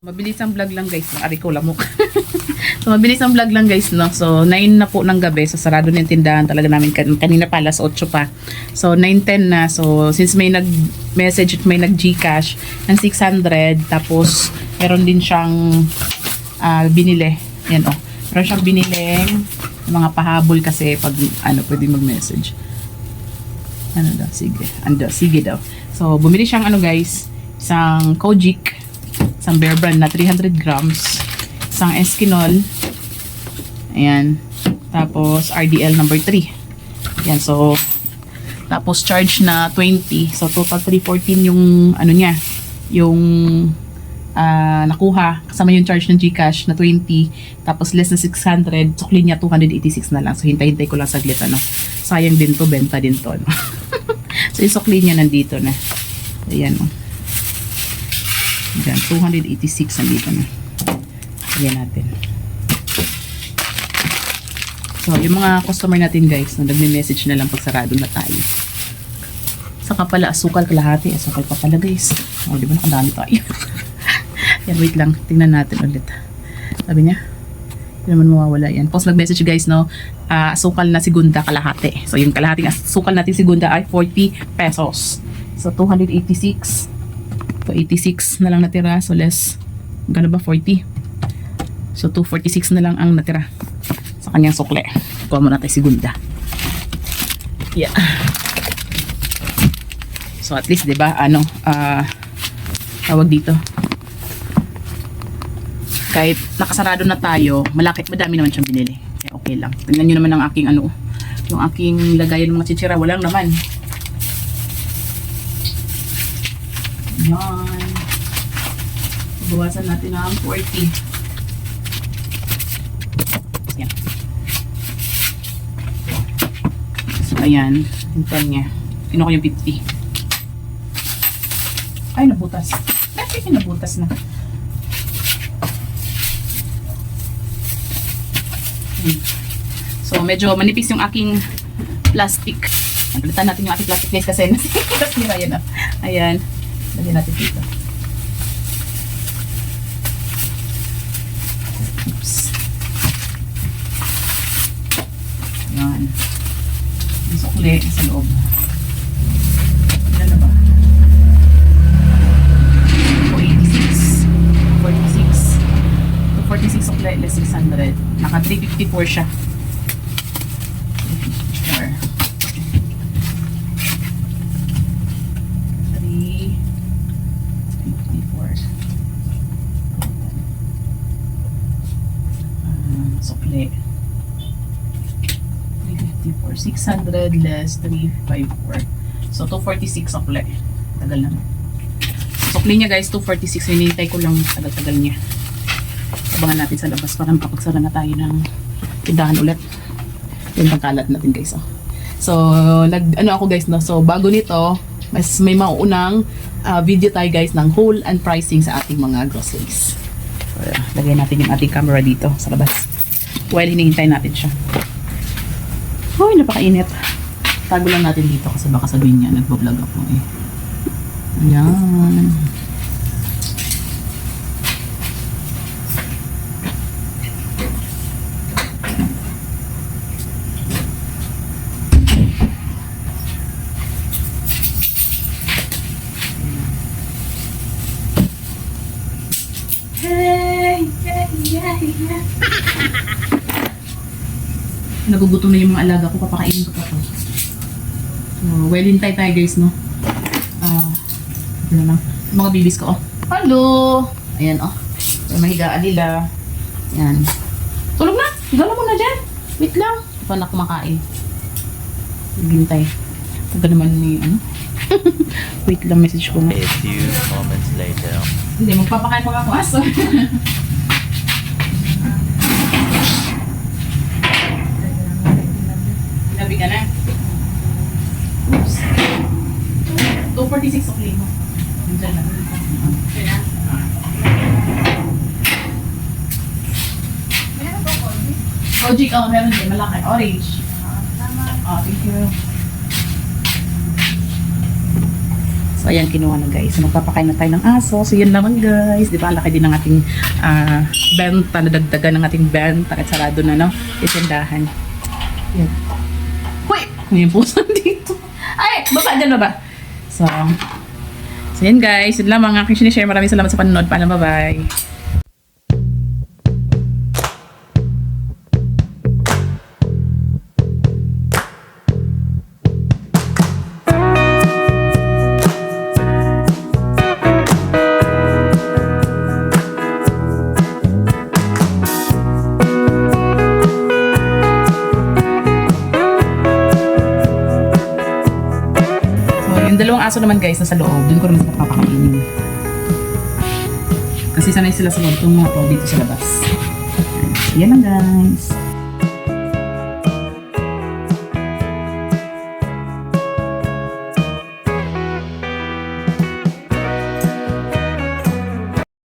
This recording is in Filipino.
Mabilis ang vlog lang guys. Ari ko lamok. so mabilis ang vlog lang guys no. So 9 na po ng gabi. So sarado na yung tindahan talaga namin kan kanina pa alas 8 pa. So 9:10 na. So since may nag message at may nag GCash ng 600 tapos meron din siyang ah, binili. Yan oh. Meron siyang biniling mga pahabol kasi pag ano pwede mag-message. Ano daw? Sige. Ando, sige daw. So, bumili siyang ano guys, isang Kojic, isang Bear Brand na 300 grams, isang Eskinol, ayan, tapos RDL number 3. Ayan, so, tapos charge na 20. So, total 314 yung ano niya, yung ah, nakuha. Kasama yung charge ng Gcash na 20. Tapos less na 600. Sukli niya 286 na lang. So, hintay-hintay ko lang saglit. Ano. Sayang din to, benta din to. Ano. so, yung sukli niya nandito na. Ayan. Oh. Ayan, 286 nandito na. Ayan natin. So, yung mga customer natin guys, na nagme-message na lang pag sarado na tayo. Saka pala, asukal kalahati. Asukal pa pala guys. O, di ba nakadami tayo? yan, wait lang. Tingnan natin ulit. Sabi niya, hindi naman mawawala yan. Tapos nag-message guys, no, ah, asukal na segunda kalahati. So, yung kalahating asukal natin segunda ay 40 pesos. So, 286. So, 86 na lang natira. So, less, gano ba? 40. So, 246 na lang ang natira sa kanyang sukle. Kuha mo natin segunda. Yeah. So at least 'di ba ano ah tawag dito. Kahit nakasarado na tayo, malaki madami naman siyang binili. Kaya okay lang. Tingnan niyo naman ang aking ano, yung aking lagayan ng mga chichira, walang naman. Yan. Bawasan natin ng 40. Yan. So, ayan. Yung pan niya. Kinuha ko yung 50. Ay, nabutas. Ay, nabutas na. Hmm. So, medyo manipis yung aking plastic. Palitan natin yung ating plastic guys kasi nasira yan. Ayan. Lagyan natin dito. Oops. Ayan. Yung sukli sa loob. Ano ba? 486. 46. 246 sukli less 600. Naka 354 siya. 354. 354. Ah, sukli. 354. 600 less 354. So, 246 sukli. Tagal naman. Sukli niya guys, 246. Hinintay ko lang tagal-tagal niya. Abangan natin sa labas para makapagsara na tayo ng tindahan ulit. Yung pangkalat natin guys. Oh. So, nag, ano ako guys, no? So, bago nito, mas may mauunang ah, video tayo guys ng whole and pricing sa ating mga groceries. So, lagay natin yung ating camera dito sa labas. While hinihintay natin siya. Uy, napakainit. Tago lang natin dito kasi baka sabihin niya, nagbablog ako eh. Ayan. Hey, hey, hey. Nagugutom na yung mga alaga ko, papakainin ko pa to. So, well hintay tayo guys, no? Ah, ano na, mga bibis ko, oh. Hello! Ayan, oh. So, mahigaan nila. Ayan. Tulog na! Higa na muna dyan. Wait lang. Pa na kumakain. Hintay. Taga naman ni, ano? Wait lang, message ko na. A few moments later. Hindi, magpapakain pa ako aso. Labi ka na. Oops. 246 ang limo. Diyan lang. Kojic, oh, meron din. Malaki. Orange. Oh, thank you. So, ayan, kinuha na guys. So, magpapakain na tayo ng aso. So, yun naman guys. Di ba, laki din ng ating ah, benta, nadagdagan ng ating benta at sarado na, no? Itindahan. Yan. Hoy! May puso dito. Ay! Baba, dyan baba. So, so yun guys. Yun lang ang aking sinishare. Maraming salamat sa panonood. Paalam, bye-bye. Dalawang aso naman guys, nasa loob. Doon ko sila papakainin. Kasi sanay sila sa loob. Itong mga to dito sa labas. Yan lang guys.